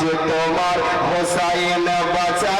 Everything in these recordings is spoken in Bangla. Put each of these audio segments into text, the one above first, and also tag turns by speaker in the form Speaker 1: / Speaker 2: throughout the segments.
Speaker 1: আজ তোমার হোসাইন বাঁচা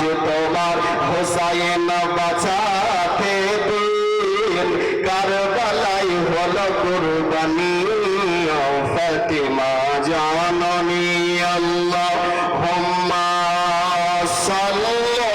Speaker 1: আজ তোমার হোসাইন বাঁচাতে দিন। কারবালাই হল কুরবানি ফতেমা জাননী আল্লাহ। হোম্মা সাল্লে